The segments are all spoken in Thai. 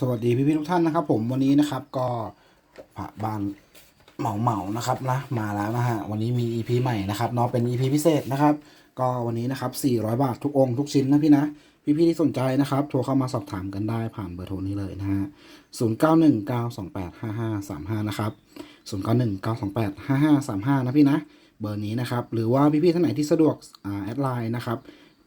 สวัสดีพี่ๆทุกท่านนะครับผมวันนี้นะครับก็พระบ้านเหมาเหมานะครับนะมาแล้วนะฮะวันนี้มี EP ใหม่นะครับเนาะเป็น EP พิเศษนะครับ ก็วันนี้นะครับ 400 บาททุกองค์ทุกชิ้นนะพี่นะพี่ๆที่สนใจนะครับ โทรเข้ามาสอบถามกันได้ผ่านเบอร์โทรนี้เลยนะฮะ0919285535นะครับ0919285535นะพี่นะเบอร์นี้นะครับหรือว่าพี่ๆท่านไหนที่สะดวกอ่าแอดไลน์นะครับ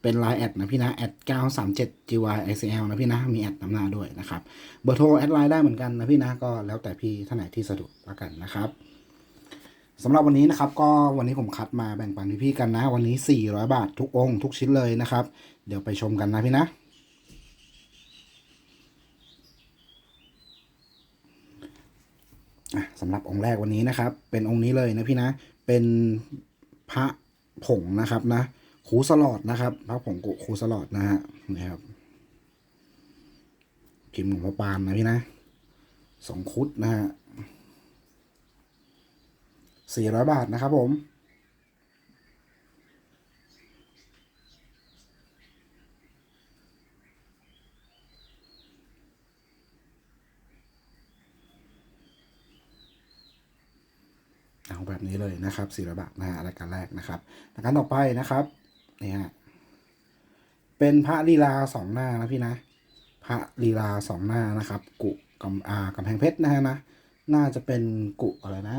เป็นไลน์แอดนะพี่นะแอด937 gyicl นะพี่นะ มีแอดนำหน้าด้วยนะครับ เบอร์โทรแอดไลน์ได้เหมือนกันนะพี่นะก็แล้วแต่พี่ท่านไหนที่สะดวกแล้วกันนะครับสำหรับวันนี้นะครับก็วันนี้ผมคัดมาแบ่งปันพี่ๆกันนะ วันนี้ 400 บาททุกองค์ทุกชิ้นเลยนะครับ เดี๋ยวไปชมกันนะพี่นะสำหรับองค์แรกวันนี้นะครับ เป็นองค์นี้เลยนะพี่นะ เป็นพระผงนะครับนะ ครูสลอดนะครับพระผงกุครูสลอดนะฮะนี่ครับพิมพ์หลวงพ่อปานนะพี่นะสองคุดนะฮะสี่ร้อยบาทนะครับผมเอาแบบนี้เลยนะครับสี่ร้อยบาทนะฮะรายการแรกนะครับรายการต่อไปนะครับ นี่ฮะเป็นพระลีลาสองหน้านะพี่นะ พระลีลาสองหน้านะครับ กุกำอากำแพงเพชรนะฮะนะน่าจะเป็นกุอะไรนะ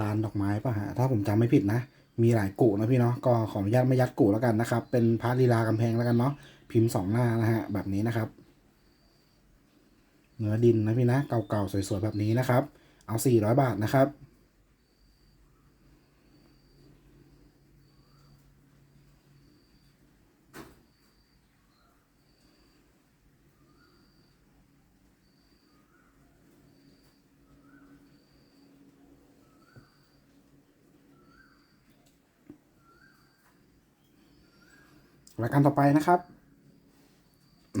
ลานดอกไม้ป่ะฮะถ้าผมจำไม่ผิดนะ มีหลายกุนะพี่เนาะก็ขออนุญาตไม่ยัดกุแล้วกันนะครับ เป็นพระลีลากำแพงแล้วกันเนาะพิมพ์สองหน้านะฮะแบบนี้นะครับเนื้อดินนะพี่นะเก่าๆสวยๆแบบนี้นะครับ เอาสี่ร้อยบาทนะครับ รายการต่อไปนะครับ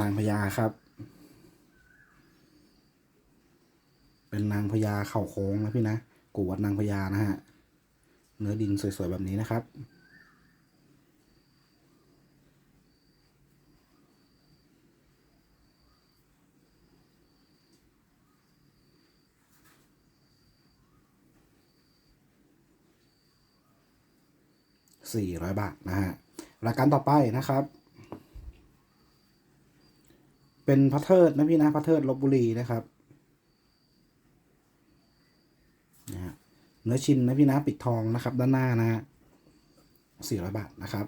นางพญาครับ เป็นนางพญาเข่าโค้งนะพี่นะกูวัดนางพญานะฮะ เนื้อดินสวยๆแบบนี้นะครับสี่ร้อยบาท นะฮะ รายการต่อไปนะครับ เป็นพระเทิดนะพี่นะพระเทิดลบบุรีนะครับนะฮะเนื้อชินนะพี่นะปิดทองนะครับ ด้านหน้านะฮะสี่ร้อยบาทนะครับ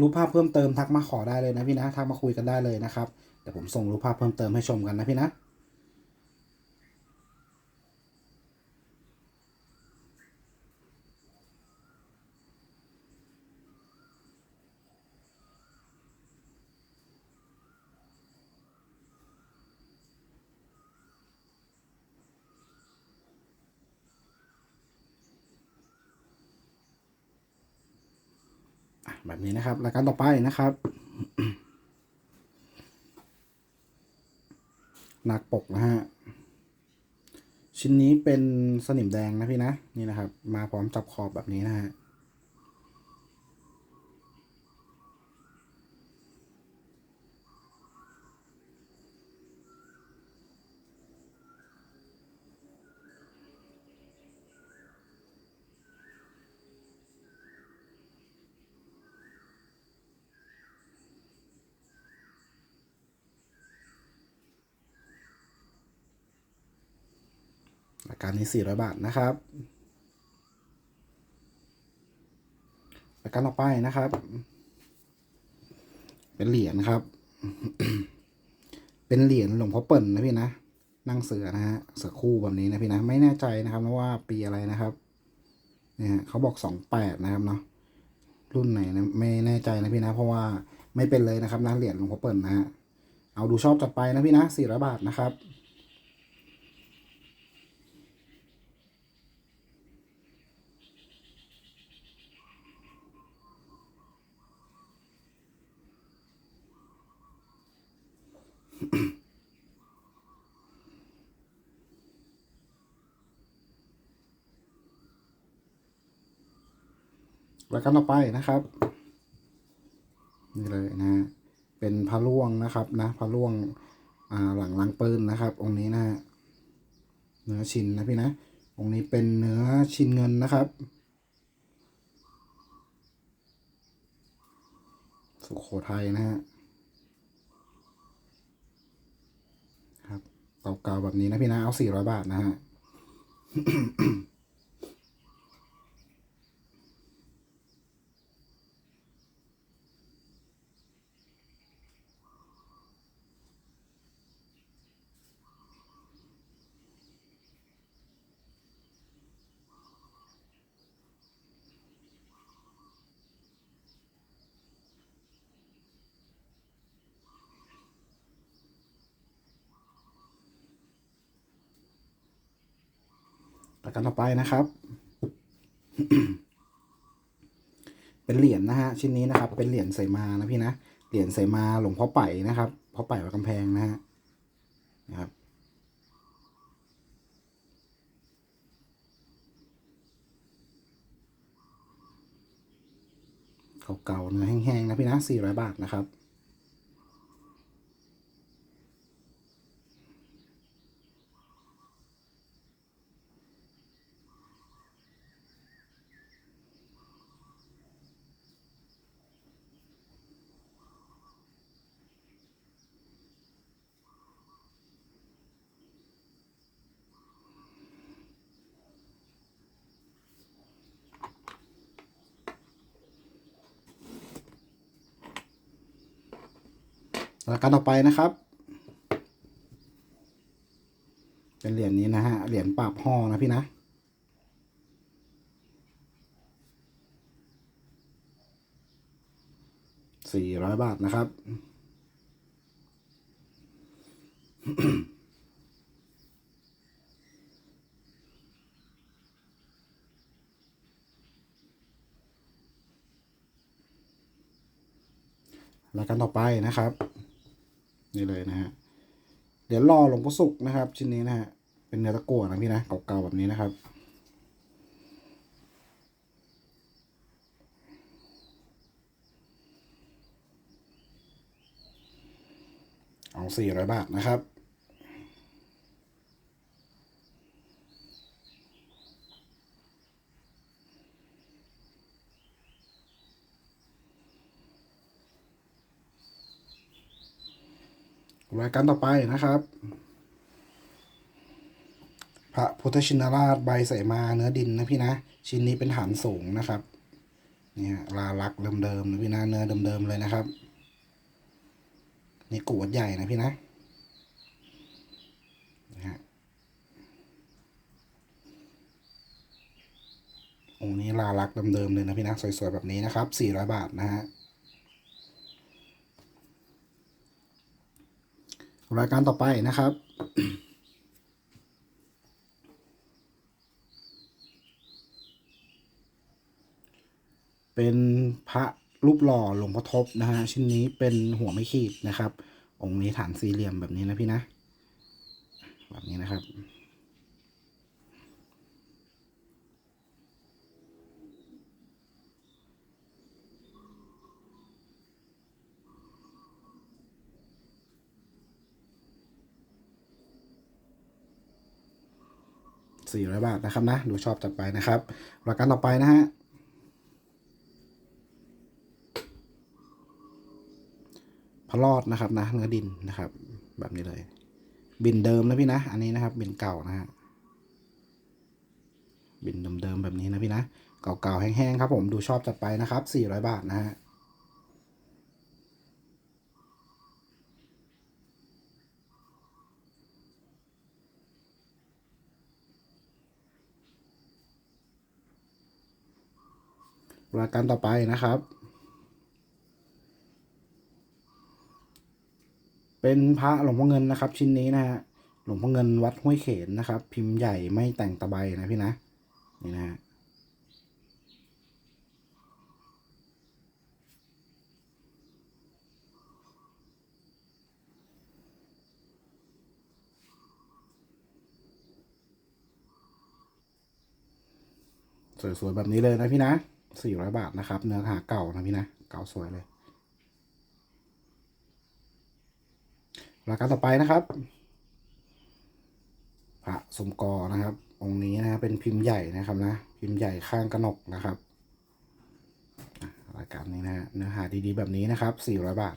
รูปภาพเพิ่มเติมทักมาขอได้เลยนะพี่นะทักมาคุยกันได้เลยนะครับเดี๋ยวผมส่งรูปภาพเพิ่มเติมให้ชมกันนะพี่นะ แบบนี้นะครับรายการต่อไปนะครับ หนักปกนะฮะ ชิ้นนี้เป็นสนิมแดงนะพี่นะ นี่นะครับ มาพร้อมจับขอบแบบนี้นะฮะ รายการนี้ 400 บาทนะครับรายการต่อไปนะครับ เป็นเหรียญครับ เป็นเหรียญหลวงพ่อเปิ่นนะพี่นะนั่งเสือนะฮะเสือคู่แบบนี้นะพี่นะไม่แน่ใจนะครับนะว่าปีอะไรนะครับเนี่ยฮะเขาบอกสองแปดนะครับเนาะรุ่นไหนนะไม่แน่ใจนะพี่นะ เพราะว่าไม่เป็นเลยนะครับนะเหรียญหลวงพ่อเปิ่นนะฮะเอาดูชอบจัดไปนะพี่นะ400บาทนะครับ รายการต่อไปนะครับ นี่เลยนะฮะเป็นพระล่วงนะครับนะพระล่วงอ่าหลังลังปืนนะครับ องค์นี้นะฮะเนื้อชินนะพี่นะองค์นี้เป็นเนื้อชินเงินนะครับ สุโขทัยนะฮะครับเก่าๆแบบนี้นะพี่นะเอาสี่ร้อยบาทนะฮะ ประการต่อไปนะครับ เป็นเหรียญนะฮะชิ้นนี้นะครับ เป็นเหรียญใส่มานะพี่นะเหรียญใส่มาหลวงพ่อไป่นะครับพ่อไป่วัดกำแพงนะฮะนะครับเก่าๆเนื้อแห้งๆนะพี่นะสี่ร้อยบาทนะครับ รายการต่อไปนะครับ เป็นเหรียญนี้นะฮะ เหรียญปราบห่อนะพี่นะสี่ร้อยบาทนะครับรายการต่อไปนะครับ นี่เลยนะฮะ เดี๋ยวรอหลวงพ่อสุกนะครับ ชิ้นนี้นะฮะ เป็นเนื้อตะกั่วนะพี่นะเก่าๆแบบนี้นะครับ เอาสี่ร้อยบาทนะครับ รายการต่อไปนะครับ พระพุทธชินราชใบใส่มาเนื้อดินนะพี่นะ ชิ้นนี้เป็นฐานสูงนะครับ เนี่ยลาลักเดิมๆนะพี่นะเนื้อเดิมๆเลยนะครับ นี่กูดใหญ่นะพี่นะองค์นี้ลาลักเดิมๆเลยนะพี่นะสวยๆแบบนี้นะครับสี่ร้อยบาทนะฮะ รายการต่อไปนะครับ เป็นพระรูปหล่อหลวงพ่อทบนะฮะชิ้นนี้เป็นหัวไม่ขีดนะครับ องค์นี้ฐานสี่เหลี่ยมแบบนี้นะพี่นะ แบบนี้นะครับ สี่ร้อยบาทนะครับนะดูชอบจัดไปนะครับรายการต่อไปนะฮะพระรอดนะครับนะเนื้อดินนะครับ แบบนี้เลย บินเดิมนะพี่นะ อันนี้นะครับ บินเก่านะฮะบินเดิมๆแบบนี้นะพี่นะ เก่าๆแห้งๆครับ ผมดูชอบจัดไปนะครับสี่ร้อยบาทนะฮะ รายการต่อไปนะครับ เป็นพระหลวงพ่อเงินนะครับ ชิ้นนี้นะฮะหลวงพ่อเงินวัดห้วยเขนนะครับ พิมพ์ใหญ่ไม่แต่งตะไบนะพี่นะนี่นะฮะสวยๆแบบนี้เลยนะพี่นะ สี่ร้อยบาทนะครับ เนื้อหาเก่านะพี่นะ เก่าสวยเลย รายการต่อไปนะครับ พระสมกอนะครับ องค์นี้นะเป็นพิมพ์ใหญ่นะครับนะ พิมพ์ใหญ่ข้างกระหนกนะครับ รายการนี้นะเนื้อหาดีๆแบบนี้นะครับสี่ร้อยบาท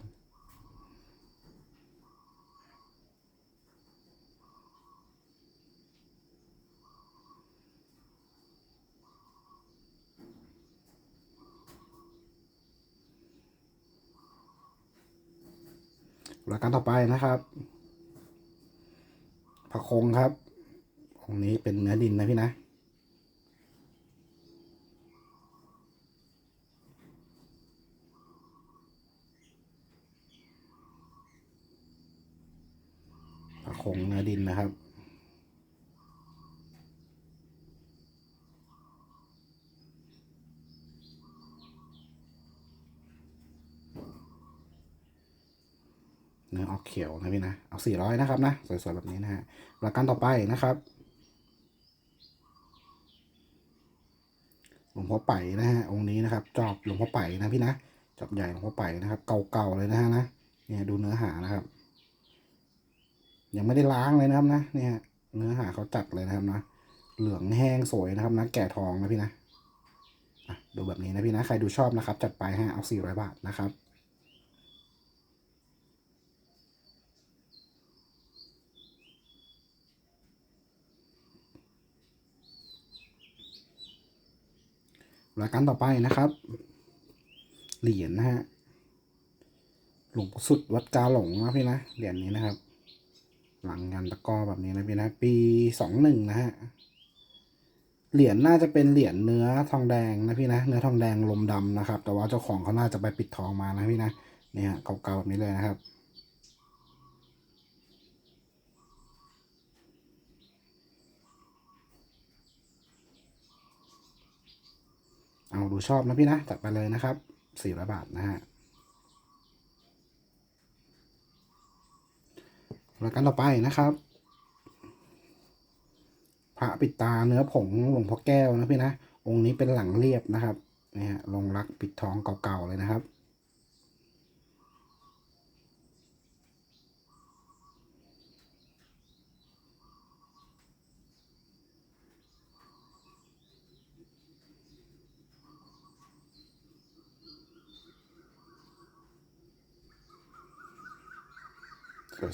รายการต่อไปนะครับพระคงครับ องค์นี้เป็นเนื้อดินนะพี่นะ พระคงเนื้อดินนะครับ เนื้อออกเขียวนะพี่นะ เอาสี่ร้อยนะครับนะ สวยๆ แบบนี้นะฮะรายการต่อไปนะครับหลวงพ่อไปนะฮะองค์นี้นะครับ จอบหลวงพ่อไปนะพี่นะจอบใหญ่หลวงพ่อไปนะครับ เก่าๆเลยนะฮะนะเนี่ยดูเนื้อหานะครับ ยังไม่ได้ล้างเลยนะครับนะเนี่ยเนื้อหาเขาจัดเลยนะครับนะเหลืองแห้งสวยนะครับนะแก่ทองนะพี่นะอะดูแบบนี้นะพี่นะใครดูชอบนะครับ จัดไปฮะเอาสี่ร้อยบาทนะครับ รายการต่อไปนะครับ เหรียญนะฮะหลวงสุดวัดกาหลงนะพี่นะเหรียญนี้นะครับ หลังงานตะก้อแบบนี้นะพี่นะ ปีสองหนึ่งนะฮะเหรียญน่าจะเป็นเหรียญเนื้อทองแดงนะพี่นะเนื้อทองแดงลมดำนะครับ แต่ว่าเจ้าของเขาน่าจะไปปิดทองมานะพี่นะเนี่ยเก่าๆแบบนี้เลยนะครับ เอาดูชอบนะพี่นะจัดไปเลยนะครับสี่ร้อยบาทนะฮะรายการต่อไปนะครับพระปิดตาเนื้อผงหลวงพ่อแก้วนะพี่นะ องค์นี้เป็นหลังเรียบนะครับนี่ฮะลงรักปิดทองเก่าๆเลยนะครับ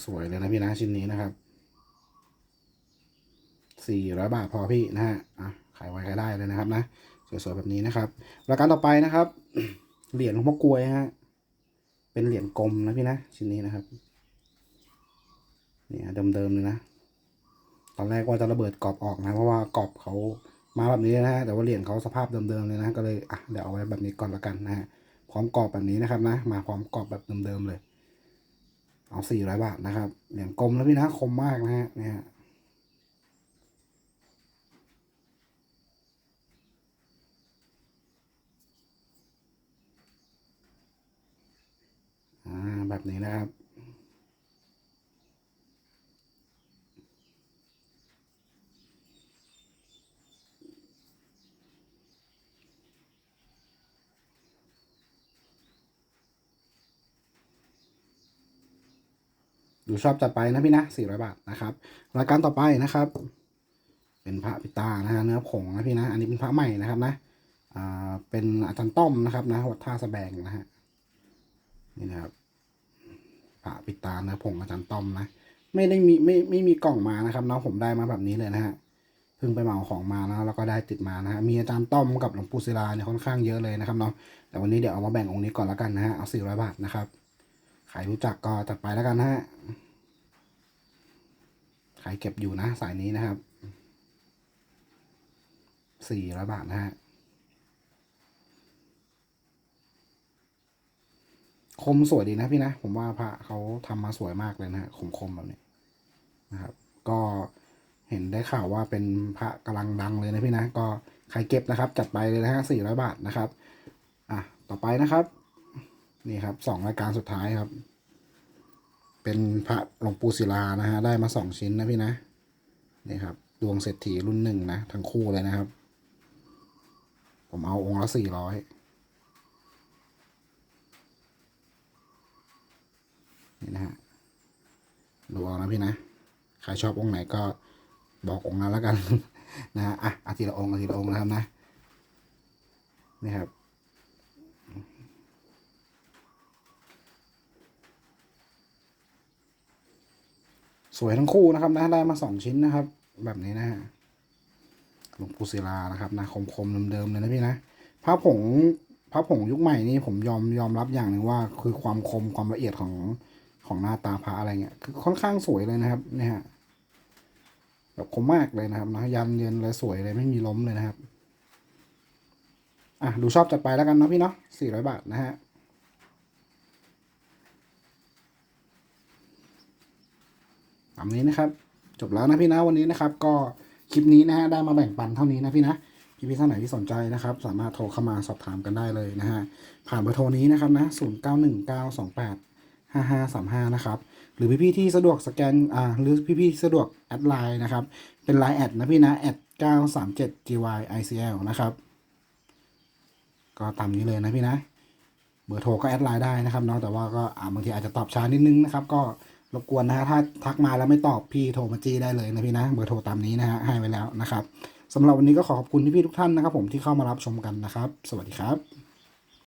สวยเลยนะพี่นะชิ้นนี้นะครับสี่ร้อยบาทพอพี่นะฮะอะขายไว้ขายได้เลยนะครับนะสวยๆแบบนี้นะครับรายการต่อไปนะครับเหรียญหลวงพ่อกลวยฮะเป็นเหรียญกลมนะพี่นะชิ้นนี้นะครับเนี่ยเดิมๆเลยนะตอนแรกว่าจะระเบิดกรอบออกนะ เพราะว่ากรอบเขามาแบบนี้นะฮะแต่ว่าเหรียญเขาสภาพเดิมๆเลยนะก็เลยอะเดี๋ยวเอาไว้แบบนี้ก่อนละกันนะฮะพร้อมกรอบแบบนี้นะครับนะ มาพร้อมกรอบแบบเดิมๆเลย เอาสี่ร้อยบาทนะครับ เหรียญกลมแล้วพี่นะคมมากนะฮะเนี่ยแบบนี้นะครับูชอบจัดไปนะพี่นะสี่ร้อยบาทนะครับรายการต่อไปนะครับ เป็นพระปิตานะฮะเนื้อผงนะพี่นะ อันนี้เป็นพระใหม่นะครับนะอ่าเป็นอาจารย์ต้อมนะครับนะวัดท่าสะแบงนะฮะนี่นะครับพระปิตาเนื้อผงอาจารย์ต้อมนะไม่ได้มีไม่ไม่มีกล่องมานะครับน้องผมได้มาแบบนี้เลยนะฮะเพิ่งไปเหมาของมานะแล้วก็ได้ติดมานะฮะมีอาจารย์ต้อมกับหลวงปู่ศิลาเนี่ยค่อนข้างเยอะเลยนะครับเนาะแต่วันนี้เดี๋ยวเอามาแบ่งองค์นี้ก่อนแล้วกันนะฮะเอาสี่ร้อยบาทนะครับใครรู้จักก็จัดไปแล้วกันนะฮะ ใครเก็บอยู่นะสายนี้นะครับสี่ร้อยบาทนะฮะคมสวยดีนะพี่นะ ผมว่าพระเขาทำมาสวยมากเลยนะฮะคมคมๆแบบนี้นะครับ ก็เห็นได้ข่าวว่าเป็นพระกำลังดังเลยนะพี่นะ ก็ใครเก็บนะครับ จัดไปเลยนะฮะสี่ร้อยบาทนะครับ อะ ต่อไปนะครับ นี่ครับสองรายการสุดท้ายครับ เป็นพระหลวงปู่ศิลานะฮะได้มาสองชิ้นนะพี่นะนี่ครับดวงเศรษฐีรุ่นหนึ่งนะทั้งคู่เลยนะครับ ผมเอาองค์ละสี่ร้อยนี่นะฮะดูเอานะพี่นะใครชอบองค์ไหนก็บอกองค์นั้นแล้วกันนะฮะอะอาทีละองค์อาทีละองค์นะครับนะนี่ครับ สวยทั้งคู่นะครับนะได้มาสองชิ้นนะครับ แบบนี้นะฮะหลวงปู่ศิลานะครับนะคมๆเดิมๆเลยนะพี่นะพระผงพระผงยุคใหม่นี่ผมยอมยอมรับอย่างหนึ่งว่า คือความคมความละเอียดของของหน้าตาพระอะไรเงี้ยคือค่อนข้างสวยเลยนะครับเนี่ยฮะแบบคมมากเลยนะครับนะยันเยินเลยสวยเลยไม่มีล้มเลยนะครับอะดูชอบจัดไปแล้วกันนะพี่เนาะสี่ร้อยบาทนะฮะ ตามนี้นะครับ จบแล้วนะพี่นะวันนี้นะครับ ก็คลิปนี้นะฮะได้มาแบ่งปันเท่านี้นะพี่นะพี่พี่ท่านไหนที่สนใจนะครับ สามารถโทรเข้ามาสอบถามกันได้เลยนะฮะผ่านเบอร์โทรนี้นะครับนะศูนย์เก้าหนึ่งเก้าสองแปดห้าห้าสามห้านะครับหรือพี่พี่ๆที่สะดวกสแกนอ่าหรือพี่พี่ๆสะดวกแอดไลน์นะครับเป็นไลน์แอดนะพี่นะแอดเก้าสามเจ็ด gyicl นะครับก็ตามนี้เลยนะพี่นะเบอร์โทรก็แอดไลน์ได้นะครับเนาะแต่ว่าก็บางทีอาจจะตอบช้านิดนึงนะครับ ก็ รบกวนนะฮะถ้าทักมาแล้วไม่ตอบพี่โทรมาจี้ได้เลยนะพี่นะเบอร์โทรตามนี้นะฮะให้ไว้แล้วนะครับสำหรับวันนี้ก็ขอขอบคุณพี่ๆทุกท่านนะครับ ผมที่เข้ามารับชมกันนะครับ สวัสดีครับ